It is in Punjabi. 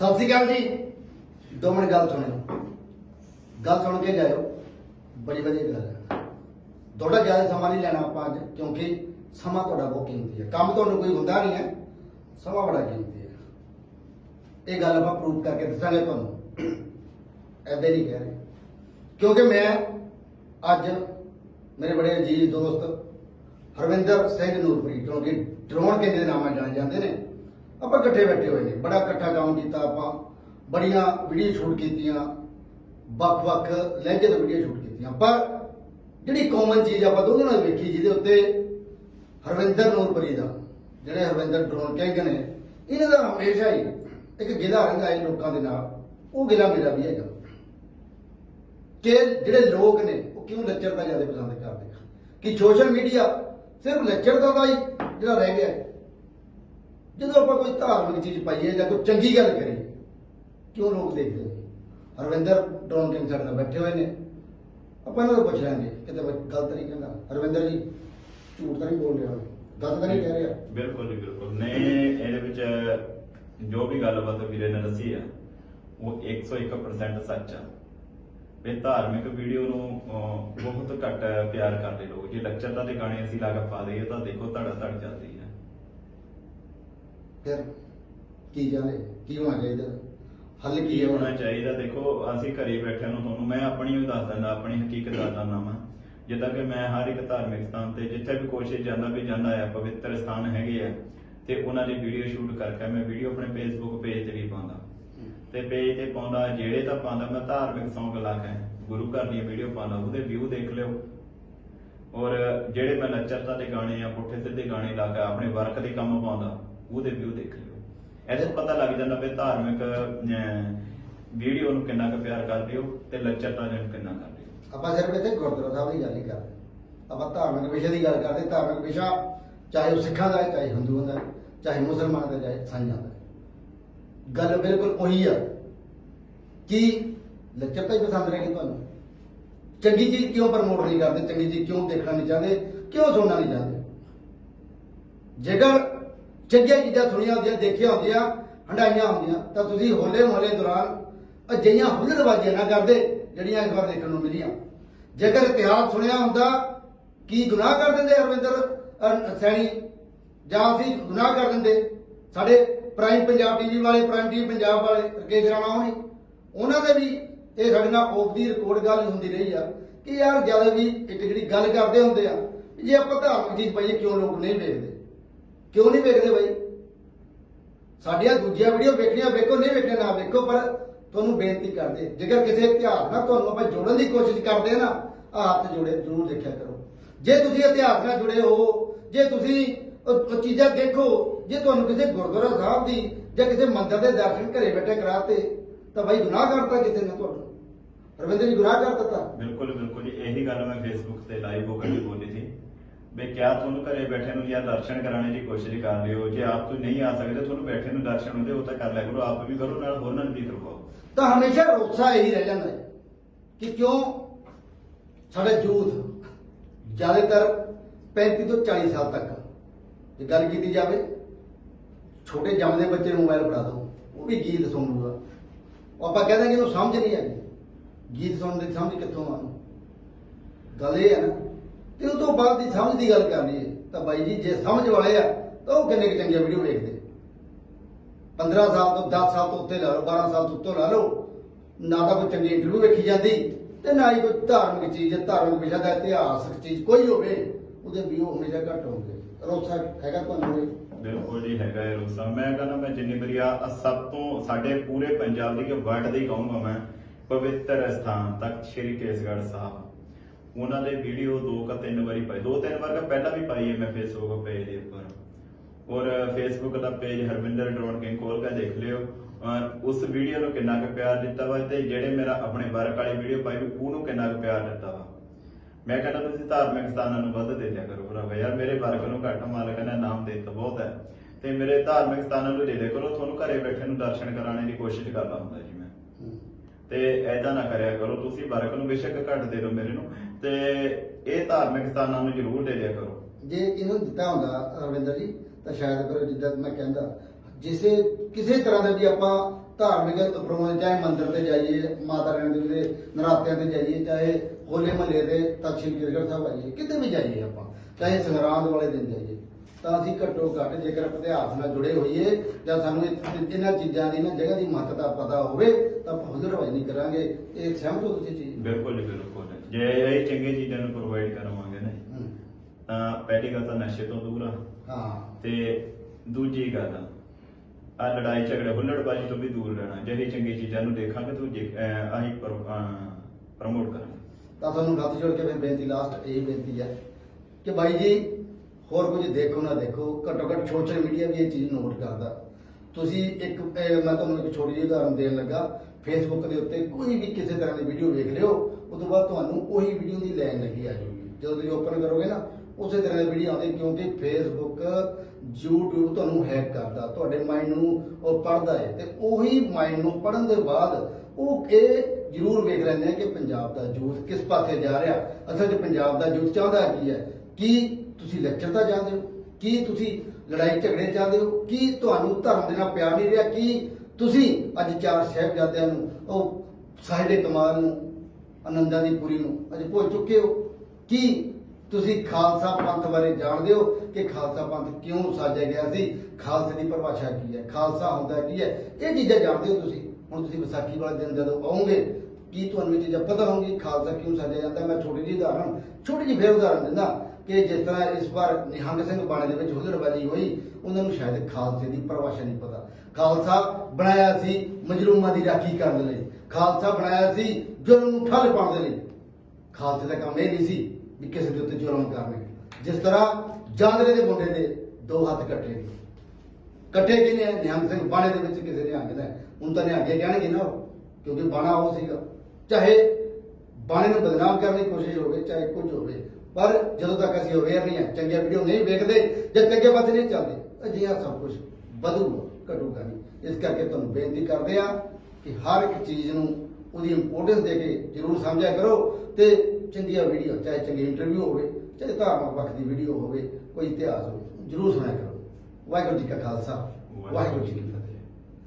ਸਤਿ ਸ਼੍ਰੀ ਅਕਾਲ ਜੀ। ਦੋ ਮਿੰਟ ਗੱਲ ਸੁਣਿਓ। ਗੱਲ ਸੁਣ ਕੇ ਜਾਇਓ। ਬੜੀ ਵਧੀਆ ਗੱਲ ਹੈ। ਤੁਹਾਡਾ ਜ਼ਿਆਦਾ ਸਮਾਂ ਨਹੀਂ ਲੈਣਾ ਆਪਾਂ ਅੱਜ, ਕਿਉਂਕਿ ਸਮਾਂ ਤੁਹਾਡਾ ਬਹੁਤ ਕੀਮਤੀ ਹੈ। ਕੰਮ ਤੁਹਾਨੂੰ ਕੋਈ ਹੁੰਦਾ ਨਹੀਂ ਹੈ। ਸਮਾਂ ਬੜਾ ਕੀਮਤੀ ਹੈ। ਇਹ ਗੱਲ ਆਪਾਂ ਪ੍ਰੂਵ ਕਰਕੇ ਦੱਸਾਂਗੇ ਤੁਹਾਨੂੰ। ਐਦਾਂ ਨਹੀਂ ਕਹਿ ਰਹੇ। ਕਿਉਂਕਿ ਮੈਂ ਅੱਜ ਮੇਰੇ ਬੜੇ ਅਜੀਜ਼ ਦੋਸਤ ਹਰਵਿੰਦਰ ਸਿੰਘ ਨੂਰਪੁਰੀ ਕਿਉਂਕਿ ਡਰੋਨ ਕਹਿੰਦੇ ਦੇ ਨਾਮ ਨਾਲ ਜਾਣੇ ਜਾਂਦੇ ਨੇ। ਆਪਾਂ ਇਕੱਠੇ ਬੈਠੇ ਹੋਏ ਨੇ, ਬੜਾ ਇਕੱਠਾ ਕੰਮ ਕੀਤਾ ਆਪਾਂ, ਬੜੀਆਂ ਵੀਡੀਓ ਸ਼ੂਟ ਕੀਤੀਆਂ, ਵੱਖ-ਵੱਖ ਲਹਿਜੇ ਤੋਂ ਵੀਡੀਓ ਸ਼ੂਟ ਕੀਤੀਆਂ। ਪਰ ਜਿਹੜੀ ਕਾਮਨ ਚੀਜ਼ ਆਪਾਂ ਦੋਨਾਂ ਨਾਲ ਵੇਖੀ, ਜਿਹਦੇ ਉੱਤੇ ਹਰਵਿੰਦਰ ਨੂਰਪਰੀ ਦਾ, ਜਿਹੜੇ ਹਰਵਿੰਦਰ ਡਰੋਨ ਕਿੰਗ ਨੇ, ਇਹਨਾਂ ਦਾ ਹਮੇਸ਼ਾ ਹੀ ਇੱਕ ਗਿਲਾ ਰਹਿੰਦਾ ਹੈ ਲੋਕਾਂ ਦੇ ਨਾਲ, ਉਹ ਗਿਲਾ ਮੇਰਾ ਵੀ ਹੈਗਾ। ਕਿ ਜਿਹੜੇ ਲੋਕ ਨੇ, ਉਹ ਕਿਉਂ ਲੱਚਰਤਾ ਜ਼ਿਆਦਾ ਪਸੰਦ ਕਰਦੇ ਕਿ ਸੋਸ਼ਲ ਮੀਡੀਆ ਸਿਰਫ ਲੱਚਰਤਾ ਦਾ ਹੀ ਜਿਹੜਾ ਰਹਿ ਗਿਆ ਹੈ। ਜਦੋਂ ਆਪਾਂ ਕੋਈ ਧਾਰਮਿਕ ਚੀਜ਼ ਪਾਈਏ ਜਾਂ ਕੋਈ ਚੰਗੀ ਗੱਲ ਕਰੀਏ ਕਿਉਂ ਲੋਕ ਦੇਖਦੇ ਨੇ? ਹਰਵਿੰਦਰ ਡਰੋਨ ਕਿੰਗ ਸਾਡੇ ਨਾਲ ਬੈਠੇ ਹੋਏ ਨੇ। ਆਪਾਂ ਇਹਨਾਂ ਤੋਂ ਪੁੱਛ ਲਾਂਗੇ ਕਿਤੇ ਮੈਂ ਗਲਤ ਨਹੀਂ ਕਹਿੰਦਾ। ਹਰਵਿੰਦਰ ਜੀ ਝੂਠ ਤਾਂ ਨਹੀਂ ਬੋਲ ਰਿਹਾ। ਗਲਤ ਤਾਂ ਨਹੀਂ ਕਹਿ ਰਿਹਾ। ਬਿਲਕੁਲ ਜੀ ਬਿਲਕੁਲ। ਨਹੀਂ ਇਹਦੇ ਵਿੱਚ ਜੋ ਵੀ ਗੱਲਬਾਤ ਵੀਰੇ ਨੇ ਦੱਸੀ ਆ ਉਹ 101% ਸੱਚ ਆ। ਵੀ ਧਾਰਮਿਕ ਵੀਡੀਓ ਨੂੰ ਅਹ, ਬਹੁਤ ਘੱਟ ਪਿਆਰ ਕਰਦੇ ਲੋਕ। ਜੇ ਲੱਚਰਤਾ ਦੇ ਗਾਣੇ ਅਸੀਂ ਲਾ ਕੇ ਪਾ ਦਈਏ ਤਾਂ ਦੇਖੋ ਧੜਾ ਧੜ ਚੱਲਦੀ ਹੈ ਫਿਰ ਕੀ ਜਾਣੇ? ਕੀ ਹੋਣਾ ਚਾਹੀਦਾ? ਹੱਲ ਕੀ ਹੋਣਾ? ਚਾਹੀਦਾ? ਦੇਖੋ ਅਸੀਂ ਘਰੇ ਬੈਠਿਆਂ ਨੂੰ ਤੁਹਾਨੂੰ ਮੈਂ ਆਪਣੀ ਵੀ ਦੱਸ ਦਿੰਦਾ ਆਪਣੀ ਹਕੀਕਤ ਦੱਸਦਾ ਮੈਂ। ਜਿੱਦਾਂ ਕਿ ਮੈਂ ਹਰ ਇੱਕ ਧਾਰਮਿਕ ਸਥਾਨ ਤੇ ਜਿੱਥੇ ਵੀ ਕੋਸ਼ਿਸ਼ ਜਾਂਦਾ ਵੀ ਜਾਂਦਾ ਹੈ ਪਵਿੱਤਰ ਸਥਾਨ ਹੈਗੇ ਆ ਤੇ ਉਹਨਾਂ ਦੀ ਵੀਡੀਓ ਸ਼ੂਟ ਕਰਕੇ ਮੈਂ ਵੀਡੀਓ ਆਪਣੇ ਫੇਸਬੁੱਕ ਪੇਜ ਤੇ ਵੀ ਪਾਉਂਦਾ। ਤੇ ਪੇਜ ਤੇ ਪਾਉਂਦਾ ਜਿਹੜੇ ਤਾਂ ਪਾਉਂਦਾ ਮੈਂ ਧਾਰਮਿਕ ਸੌਂਗ ਲਾ ਕੇ ਗੁਰੂ ਘਰ ਦੀਆਂ ਵੀਡੀਓ ਪਾਉਂਦਾ ਉਹਦੇ ਵਿਊ ਦੇਖ ਲਿਓ। ਔਰ ਜਿਹੜੇ ਮੈਂ ਲੱਚਰਤਾ ਦੇ ਗਾਣੇ ਆ ਪੁੱਠੇ ਸਿੱਧੇ ਗਾਣੇ ਲਾ ਕੇ ਆਪਣੇ ਵਰਕ ਦੇ ਕੰਮ ਪਾਉਂਦਾ ਉਹਦੇ ਵਿਊ ਦੇਖ ਲਿਓ। ਇਹਦੇ ਤੋਂ ਪਤਾ ਲੱਗ ਜਾਂਦਾ ਵੀ ਧਾਰਮਿਕ ਵੀਡੀਓ ਨੂੰ ਕਿੰਨਾ ਕੁ ਪਿਆਰ ਕਰਦੇ ਹੋ ਤੇ ਲੱਚਰਤਾ ਨੂੰ ਕਿੰਨਾ ਕਰਦੇ ਹੋ। ਆਪਾਂ ਸਿਰਫ ਇੱਥੇ ਗੁਰਦੁਆਰਾ ਸਾਹਿਬ ਦੀ ਗੱਲ ਨਹੀਂ ਕਰਦੇ ਆਪਾਂ ਧਾਰਮਿਕ ਵਿਸ਼ੇ ਦੀ ਗੱਲ ਕਰਦੇ ਧਾਰਮਿਕ ਵਿਸ਼ਾ ਚਾਹੇ ਉਹ ਸਿੱਖਾਂ ਦਾ ਹੈ, ਚਾਹੇ ਹਿੰਦੂਆਂ ਦਾ ਹੈ, ਚਾਹੇ ਮੁਸਲਮਾਨਾਂ ਦਾ ਚਾਹੇ ਸਾਈਆਂ ਦਾ ਗੱਲ ਬਿਲਕੁਲ ਉਹੀ ਆ ਕਿ ਲੱਚਰਤਾ ਹੀ ਪਸੰਦ ਰਹੇਗੀ ਤੁਹਾਨੂੰ। ਚੰਗੀ ਚੀਜ਼ ਕਿਉਂ ਪ੍ਰਮੋਟ ਨਹੀਂ ਕਰਦੇ? ਚੰਗੀ ਚੀਜ਼ ਕਿਉਂ ਦੇਖਣਾ ਨਹੀਂ ਚਾਹੁੰਦੇ? ਕਿਉਂ ਸੁਣਨਾ ਨਹੀਂ ਚਾਹੁੰਦੇ? ਜੇਕਰ ਚੰਗੀਆਂ ਚੀਜ਼ਾਂ ਸੁਣੀਆਂ ਹੁੰਦੀਆਂ, ਦੇਖੀਆਂ ਹੁੰਦੀਆਂ, ਹੰਡਾਈਆਂ ਹੁੰਦੀਆਂ, ਤਾਂ ਤੁਸੀਂ ਹੋਲੇ ਮਹੱਲੇ ਦੌਰਾਨ ਅਜਿਹੀਆਂ ਹੁੱਲੜਬਾਜ਼ੀਆਂ ਨਾ ਕਰਦੇ, ਜਿਹੜੀਆਂ ਇਸ ਵਾਰ ਦੇਖਣ ਨੂੰ ਮਿਲੀਆਂ। ਜੇਕਰ ਇਤਿਹਾਸ ਸੁਣਿਆ ਹੁੰਦਾ, ਕੀ ਗੁਨਾਹ ਕਰ ਦਿੰਦੇ ਅਰਵਿੰਦਰ ਸੈਣੀ? ਜਾਂ ਅਸੀਂ ਗੁਨਾਹ ਕਰ ਦਿੰਦੇ? ਸਾਡੇ ਪ੍ਰਾਈਮ ਪੰਜਾਬ ਟੀਵੀ ਵਾਲੇ ਪ੍ਰਾਈਮ ਟੀਵੀ ਪੰਜਾਬ ਵਾਲੇ, ਰਕੇਸ਼ ਰਾਣਾ ਹੋਣੀ, ਉਹਨਾਂ ਦੇ ਵੀ ਇਹ ਸਾਡੇ ਨਾਲ ਆਫ ਦੀ ਰਿਕਾਰਡ ਗੱਲ ਹੁੰਦੀ ਰਹੀ ਆ, ਕਿ ਯਾਰ ਜਦ ਵੀ ਇੱਕ ਜਿਹੜੀ ਗੱਲ ਕਰਦੇ ਹੁੰਦੇ ਆ, ਜੇ ਆਪਾਂ ਧਾਰਮਿਕ ਚੀਜ਼ ਪਾਈਏ, ਕਿਉਂ ਲੋਕ ਨਹੀਂ ਵੇਖਦੇ? ਕਿਉਂ ਨਹੀਂ ਵੇਖਦੇ ਬਾਈ? ਸਾਡੀਆਂ ਦੂਜੀਆਂ ਵੀਡੀਓ ਵੇਖਣੀਆਂ ਵੇਖੋ, ਨਹੀਂ ਵੇਖਣੀਆਂ ਨਾ ਵੇਖੋ, ਪਰ ਤੁਹਾਨੂੰ ਬੇਨਤੀ ਕਰਦੇ, ਜੇਕਰ ਕਿਸੇ ਇਤਿਹਾਸ ਨਾਲ ਤੁਹਾਨੂੰ ਆਪਾਂ ਜੋੜਨ ਦੀ ਕੋਸ਼ਿਸ਼ ਕਰਦੇ ਨਾ ਹੱਥ ਜੋੜੇ, ਜ਼ਰੂਰ ਦੇਖਿਆ ਕਰੋ। ਜੇ ਤੁਸੀਂ ਇਤਿਹਾਸ ਨਾਲ ਜੁੜੇ ਹੋ, ਜੇ ਤੁਸੀਂ ਉਹ ਚੀਜ਼ਾਂ ਦੇਖੋ, ਜੇ ਤੁਹਾਨੂੰ ਕਿਸੇ ਗੁਰਦੁਆਰਾ ਸਾਹਿਬ ਦੀ ਜਾਂ ਕਿਸੇ ਮੰਦਿਰ ਦੇ ਦਰਸ਼ਨ ਘਰੇ ਬੈਠੇ ਕਰਾਤੇ, ਤਾਂ ਬਾਈ ਗੁਨਾਹ ਕਰਤਾ ਕਿਸੇ ਨੇ ਤੁਹਾਨੂੰ। ਰਵਿੰਦਰ ਜੀ, ਗੁਨਾਹ ਕਰ ਦਿੱਤਾ? ਬਿਲਕੁਲ ਬਿਲਕੁਲ ਜੀ, ਇਹੀ ਗੱਲ ਮੈਂ ਫੇਸਬੁੱਕ ਤੇ ਲਾਈਵ ਹੋ ਕੇ ਬੋਲੀ ਸੀ। ਵੀ ਕਿਆ ਤੁਹਾਨੂੰ ਘਰੇ ਬੈਠੇ ਨੂੰ ਜਾਂ ਦਰਸ਼ਨ ਕਰਾਉਣੇ ਦੀ ਕੋਸ਼ਿਸ਼ ਕਰ ਰਹੇ ਹੋ? ਜੇ ਆਪ ਤੋਂ ਨਹੀਂ ਆ ਸਕਦੇ, ਤੁਹਾਨੂੰ ਬੈਠੇ ਨੂੰ ਦਰਸ਼ਨ ਹੁੰਦੇ, ਉਹ ਤਾਂ ਕਰ ਲਿਆ ਕਰੋ। ਆਪ ਵੀ ਕਰੋ, ਨਾਲ ਹੋਰਾਂ ਨੂੰ ਵੀ ਕਰਵਾਓ ਤਾਂ ਹਮੇਸ਼ਾ ਰੋਸਾ ਇਹੀ ਰਹਿ ਜਾਂਦਾ ਹੈ ਕਿ ਕਿਉਂ? ਸਾਡੇ ਯੂਥ ਜ਼ਿਆਦਾਤਰ 35 ਤੋਂ 40 ਸਾਲ ਤੱਕ ਜੇ ਗੱਲ ਕੀਤੀ ਜਾਵੇ, ਛੋਟੇ ਜੰਮਦੇ ਬੱਚੇ ਨੂੰ ਮੋਬਾਈਲ ਫੜਾ ਦਿਓ, ਉਹ ਵੀ ਗੀਤ ਸੁਣ ਲੂਗਾ। ਉਹ ਆਪਾਂ ਕਹਿੰਦੇ ਕਿ ਇਹਨੂੰ ਸਮਝ ਨਹੀਂ ਆਈ ਗੀਤ ਸੁਣਨ ਦੀ ਸਮਝ ਕਿੱਥੋਂ ਆਉਣੀ ਗੱਲ ਇਹ ਹੈ ਨਾ ਤੇ ਉਹ ਤੋਂ ਬਾਅਦ ਦੀ ਸਮਝ ਦੀ ਗੱਲ ਕਰਨੀ ਹੈ। ਤਾਂ ਬਾਈ ਜੀ, ਜੇ ਸਮਝ ਵਾਲੇ ਆ, ਤਾਂ ਉਹ ਕਿੰਨੇ ਕੁ ਚੰਗੀਆਂ ਵੀਡੀਓ ਵੇਖਦੇ। 15 ਸਾਲ ਤੋਂ 10 ਸਾਲ ਤੋਂ ਉੱਤੇ ਲਾ ਲਓ 12 ਸਾਲ ਤੋਂ ਉੱਤੇ ਲਾ ਲਓ। ਨਾ ਤਾਂ ਕੋਈ ਚੰਗੀ ਇੰਟਰਵਿਊ ਵੇਖੀ ਜਾਂਦੀ ਤੇ ਨਾ ਹੀ ਕੋਈ ਧਾਰਮਿਕ ਚੀਜ਼, ਧਾਰਮਿਕ ਵਿਸ਼ਾ ਦਾ ਇਤਿਹਾਸਕ ਚੀਜ਼ ਕੋਈ ਹੋਵੇ, ਉਹਦੇ ਵੀ ਹਮੇਸ਼ਾ ਘੱਟ ਹੋਣਗੇ। ਰੋਸਾ ਹੈਗਾ ਤੁਹਾਨੂੰ ਬਿਲਕੁਲ ਜੀ, ਹੈਗਾ ਇਹ ਰੁੱਸਾ। ਮੈਂ ਕਹਿੰਦਾ ਮੈਂ ਜਿੰਨੀ ਵਾਰੀ ਆ ਸਭ ਤੋਂ ਸਾਡੇ ਪੂਰੇ ਪੰਜਾਬ ਦੀ ਕਿ ਵਰਲਡ ਦੀ ਕਹੂੰਗਾ ਮੈਂ, ਪਵਿੱਤਰ ਸਥਾਨ ਤਖਤ ਸ੍ਰੀ ਕੇਸਗੜ੍ਹ ਸਾਹਿਬ। ਉਹਨਾਂ ਦੇ ਵੀਡੀਓ ਦੋ ਕਾ ਤਿੰਨ ਵਾਰੀ ਪਾਈ ਦੋ ਤਿੰਨ ਵਾਰ ਪਹਿਲਾਂ ਵੀ ਪਾਈ ਹੈ ਮੈਂ ਫੇਸਬੁੱਕ ਪੇਜ ਦੇ ਉੱਪਰ। ਔਰ ਫੇਸਬੁੱਕ ਦਾ ਪੇਜ ਹਰਵਿੰਦਰ ਡਰੋਨ ਕਿੰਗ ਖੋਲ ਕੇ ਦੇਖ ਲਿਓ। ਉਸ ਵੀਡੀਓ ਨੂੰ ਕਿੰਨਾ ਕੁ ਪਿਆਰ ਦਿੱਤਾ ਵਾ ਤੇ ਜਿਹੜੇ ਮੇਰਾ ਆਪਣੇ ਵਰਕ ਵਾਲੀ ਵੀਡੀਓ ਪਾਈ ਉਹਨੂੰ ਕਿੰਨਾ ਕੁ ਪਿਆਰ ਦਿੱਤਾ ਵਾ। ਮੈਂ ਕਹਿੰਦਾ, ਤੁਸੀਂ ਧਾਰਮਿਕ ਸਥਾਨਾਂ ਨੂੰ ਵੱਧ ਦੇ ਦਿਆ ਕਰੋ ਭਰਾਵਾ ਯਾਰ, ਮੇਰੇ ਵਰਕ ਨੂੰ ਘੱਟ ਮਾਲਕ ਨੇ ਨਾਮ ਦੇ ਦਿੱਤਾ ਬਹੁਤ ਹੈ। ਤੇ ਮੇਰੇ ਧਾਰਮਿਕ ਸਥਾਨਾਂ ਨੂੰ ਦੇ ਦਿਆ ਕਰੋ, ਤੁਹਾਨੂੰ ਘਰੇ ਬੈਠੇ ਨੂੰ ਦਰਸ਼ਨ ਕਰਾਉਣੇ ਦੀ ਕੋਸ਼ਿਸ਼ ਕਰਦਾ ਹੁੰਦਾ ਜੀ ਮੈਂ। ਤੇ ਐਦਾਂ ਨਾ ਕਰਿਆ ਕਰੋ, ਤੁਸੀਂ ਵਰਗ ਨੂੰ ਬੇਸ਼ੱਕ ਘੱਟ ਦੇ ਦਿਓ ਮੇਰੇ ਨੂੰ, ਤੇ ਇਹ ਧਾਰਮਿਕ ਸਥਾਨਾਂ ਨੂੰ ਜ਼ਰੂਰ ਦੇ ਦਿਆ ਕਰੋ। ਜੇ ਇਹਨੂੰ ਦਿੱਤਾ ਹੁੰਦਾ, ਰਵਿੰਦਰ ਜੀ, ਤਾਂ ਸ਼ਾਇਦ ਫਿਰ ਜਿੱਦਾਂ ਮੈਂ ਕਹਿੰਦਾ, ਜਿਸੇ, ਕਿਸੇ ਤਰ੍ਹਾਂ ਦਾ ਵੀ ਆਪਾਂ ਧਾਰਮਿਕ ਪ੍ਰੋਗਰਾਮ ਚਾਹੇ ਮੰਦਿਰ ਤੇ ਜਾਈਏ, ਮਾਤਾ ਰਾਣੀ ਦੇ ਨਰਾਤਿਆਂ ਤੇ ਜਾਈਏ, ਚਾਹੇ ਹੋਲੇ ਮਹੱਲੇ ਦੇ ਤਖਸ਼ੀ ਗਿਰਗੜ ਸਾਹਿਬ ਆਈਏ, ਕਿਤੇ ਵੀ ਜਾਈਏ ਆਪਾਂ, ਚਾਹੇ ਸੰਗਰਾਂਦ ਵਾਲੇ ਦਿਨ ਜਾਈਏ, ਤਾਂ ਅਸੀਂ ਘੱਟੋ ਘੱਟ ਜੇਕਰ ਇਤਿਹਾਸ ਨਾਲ ਜੁੜੇ ਹੋਈਏ, ਜਾਂ ਸਾਨੂੰ ਇਹਨਾਂ ਚੀਜ਼ਾਂ ਦੀ ਨਾ, ਜਗ੍ਹਾ ਦੀ ਮਹੱਤਤਾ ਪਤਾ ਹੋਵੇ ਤਾਂ ਆਪਾਂ ਹੁਜ਼ਰਵਾਈ ਨਹੀਂ ਕਰਾਂਗੇ। ਇਹ ਸਹਿਮਤ ਹੋ ਤੁਸੀਂ ਚੀਜ਼ ਬਿਲਕੁਲ ਜੀ ਬਿਲਕੁਲ। ਜੇ ਇਹ ਚੰਗੇ ਚੀਜ਼ਾਂ ਨੂੰ ਪ੍ਰੋਵਾਈਡ ਕਰਵਾਵਾਂਗੇ ਨਾ ਹੂੰ। ਤਾਂ ਪਹਿਲੀ ਗੱਲ ਤਾਂ ਨਸ਼ੇ ਤੋਂ ਦੂਰ ਆ। ਹਾਂ। ਤੇ ਦੂਜੀ ਗੱਲ ਆ ਲੜਾਈ ਝਗੜੇ ਹੁੱਲੜਬਾਜ਼ੀ ਤੋਂ ਵੀ ਦੂਰ ਰਹਿਣਾ। ਜੇ ਅਸੀਂ ਚੰਗੀ ਚੀਜ਼ਾਂ ਨੂੰ ਦੇਖਾਂਗੇ ਤਾਂ ਜੇ- ਅਹ ਅਸੀਂ ਪ੍ਰਮੋਟ ਕਰਾਂਗੇ। ਤਾਂ ਤੁਹਾਨੂੰ ਹੱਥ ਜੋੜ ਕੇ ਬੇਨਤੀ ਲਾਸਟ ਇਹ ਬੇਨਤੀ ਹੈ ਕਿ ਬਾਈ ਜੀ ਹੋਰ ਕੁਝ ਦੇਖੋ ਨਾ ਦੇਖੋ ਘੱਟੋ ਘੱਟ ਸੋਸ਼ਲ ਮੀਡੀਆ ਵੀ ਇਹ ਚੀਜ਼ ਨੋਟ ਕਰਦਾ। ਤੁਸੀਂ ਇੱਕ ਇਹ ਮੈਂ ਤੁਹਾਨੂੰ ਇੱਕ ਛੋਟੀ ਜਿਹੀ ਉਦਾਹਰਨ ਦੇਣ ਲੱਗਾ। ਫੇਸਬੁੱਕ ਦੇ ਉੱਤੇ ਕੋਈ ਵੀ ਕਿਸੇ ਤਰ੍ਹਾਂ ਦੀ ਵੀਡੀਓ ਵੇਖ ਲਿਓ ਉਸ ਤੋਂ ਬਾਅਦ ਤੁਹਾਨੂੰ ਉਹੀ ਵੀਡੀਓ ਦੀ ਲਾਈਨ ਲੱਗੀ ਆ ਜਾਊਗੀ। ਜਦੋਂ ਤੁਸੀਂ ਓਪਨ ਕਰੋਗੇ ਨਾ, ਉਸੇ ਤਰ੍ਹਾਂ ਦੀ ਵੀਡੀਓ ਆਉਂਦੀ, ਕਿਉਂਕਿ ਫੇਸਬੁੱਕ YouTube ਤੁਹਾਨੂੰ ਹੈਕ ਕਰਦਾ, ਤੁਹਾਡੇ ਮਾਈਂਡ ਨੂੰ ਉਹ ਪੜਦਾ ਹੈ ਤੇ ਉਹੀ ਮਾਈਂਡ ਨੂੰ ਪੜਨ ਦੇ ਬਾਅਦ ਉਹ ਇਹ ਜ਼ਰੂਰ ਵੇਖ ਲੈਂਦੇ ਆ ਕਿ ਪੰਜਾਬ ਦਾ ਯੂਥ ਕਿਸ ਪਾਸੇ ਜਾ ਰਿਹਾ। ਅਸਲ 'ਚ ਪੰਜਾਬ ਦਾ ਯੂਥ ਚਾਹੁੰਦਾ ਕੀ ਹੈ ਕੀ ਤੁਸੀਂ ਲੈਕਚਰ ਤਾਂ ਜਾਂਦੇ ਹੋ? ਕੀ ਤੁਸੀਂ ਲੜਾਈ ਝਗੜੇ ਚਾਹੁੰਦੇ ਹੋ? ਕੀ ਤੁਹਾਨੂੰ ਧਰਮ ਦੇ ਨਾਲ ਪਿਆਰ ਨਹੀਂ ਰਿਹਾ? ਕੀ ਤੁਸੀਂ ਅੱਜ ਚਾਰ ਸਾਹਿਬਜ਼ਾਦਿਆਂ ਨੂੰ, ਉਹ ਸਾਹਿਬੇ ਕਮਾਲ ਨੂੰ ਆਨੰਦਾਂ ਦੀ ਪੁਰੀ ਨੂੰ ਅੱਜ ਭੁੱਲ ਚੁੱਕੇ ਹੋ? ਕੀ ਤੁਸੀਂ ਖਾਲਸਾ ਪੰਥ ਬਾਰੇ ਜਾਣਦੇ ਹੋ ਕਿ ਖਾਲਸਾ ਪੰਥ ਕਿਉਂ ਸਾਜਿਆ ਗਿਆ ਸੀ? ਖਾਲਸੇ ਦੀ ਪਰਿਭਾਸ਼ਾ ਕੀ ਹੈ? ਖਾਲਸਾ ਹੁੰਦਾ ਕੀ ਹੈ? ਇਹ ਚੀਜ਼ਾਂ ਜਾਣਦੇ ਹੋ ਤੁਸੀਂ? ਹੁਣ ਤੁਸੀਂ ਵਿਸਾਖੀ ਵਾਲੇ ਦਿਨ ਜਦੋਂ ਆਉਂਗੇ ਕੀ ਤੁਹਾਨੂੰ ਇਹ ਚੀਜ਼ਾਂ ਪਤਾ ਹੋਣਗੀ ਖਾਲਸਾ ਕਿਉਂ ਸਾਜਿਆ ਜਾਂਦਾ? ਮੈਂ ਛੋਟੀ ਜਿਹੀ ਉਦਾਹਰਣ ਛੋਟੀ ਜਿਹੀ ਫੇਰ ਉਦਾਹਰਣ ਦਿੰਦਾ। ਕਿ ਜਿਸ ਤਰ੍ਹਾਂ ਇਸ ਵਾਰ ਨਿਹੰਗ ਸਿੰਘ ਬਾਣੇ ਦੇ ਵਿੱਚ ਹੁਜ਼ਰਬਾਜੀ ਹੋਈ ਉਹਨਾਂ ਨੂੰ ਸ਼ਾਇਦ ਖਾਲਸੇ ਦੀ ਪਰਿਭਾਸ਼ਾ ਨਹੀਂ ਪਤਾ। ਖਾਲਸਾ ਬਣਾਇਆ ਸੀ ਮਜਲੂਮਾਂ ਦੀ ਰਾਖੀ ਕਰਨ ਲਈ। ਖਾਲਸਾ ਬਣਾਇਆ ਸੀ ਜ਼ੁਲਮ ਨੂੰ ਠੱਲ ਪਾਉਣ ਦੇ ਲਈ। ਖਾਲਸੇ ਦਾ ਕੰਮ ਇਹ ਨਹੀਂ ਸੀ ਵੀ ਕਿਸੇ ਦੇ ਉੱਤੇ ਜ਼ੁਲਮ ਕਰਨੇ ਜਿਸ ਤਰ੍ਹਾਂ ਜਾਂਦਰੇ ਦੇ ਮੁੰਡੇ ਦੇ ਦੋ ਹੱਥ ਇਕੱਠੇ ਨੇ ਇਕੱਠੇ ਕਿਨੇ ਆ? ਨਿਹੰਗ ਸਿੰਘ ਬਾਣੇ ਦੇ ਵਿੱਚ ਕਿਸੇ ਨੇ ਆਗੇ ਹੁਣ ਤਾਂ ਨਿਹੰਗੇ ਕਹਿਣਗੇ ਨਾ ਉਹ, ਕਿਉਂਕਿ ਬਾਣਾ ਉਹ ਸੀਗਾ। ਚਾਹੇ ਬਾਣੇ ਨੂੰ ਬਦਨਾਮ ਕਰਨ ਦੀ ਕੋਸ਼ਿਸ਼ ਹੋਵੇ ਚਾਹੇ ਕੁਝ ਹੋਵੇ ਪਰ ਜਦੋਂ ਤੱਕ ਅਸੀਂ ਅਵੇਅਰ ਨਹੀਂ ਆ, ਚੰਗੀਆਂ ਵੀਡੀਓ ਨਹੀਂ ਵੇਖਦੇ ਜਾਂ ਚੰਗੇ ਪਾਸੇ ਨਹੀਂ ਚੱਲਦੇ, ਅਜਿਹਾ ਸਭ ਕੁਝ ਵਧੂਗਾ ਘਟੂਗਾ ਨਹੀਂ। ਇਸ ਕਰਕੇ ਤੁਹਾਨੂੰ ਬੇਨਤੀ ਕਰਦੇ ਆ ਕਿ ਹਰ ਇੱਕ ਚੀਜ਼ ਨੂੰ ਉਹਦੀ ਇੰਪੋਰਟੈਂਸ ਦੇ ਕੇ ਜ਼ਰੂਰ ਸਮਝਿਆ ਕਰੋ ਤੇ ਚੰਗੀਆਂ ਵੀਡੀਓ ਚਾਹੇ ਚੰਗੀ ਇੰਟਰਵਿਊ ਹੋਵੇ, ਚਾਹੇ ਧਾਰਮਿਕ ਪੱਖ ਦੀ ਵੀਡੀਓ ਹੋਵੇ, ਕੋਈ ਇਤਿਹਾਸ ਹੋਵੇ, ਜ਼ਰੂਰ ਸੁਣਿਆ ਕਰੋ। ਵਾਹਿਗੁਰੂ ਜੀ ਕਾ ਖਾਲਸਾ, ਵਾਹਿਗੁਰੂ ਜੀ ਕੀ ਫਤਿਹ।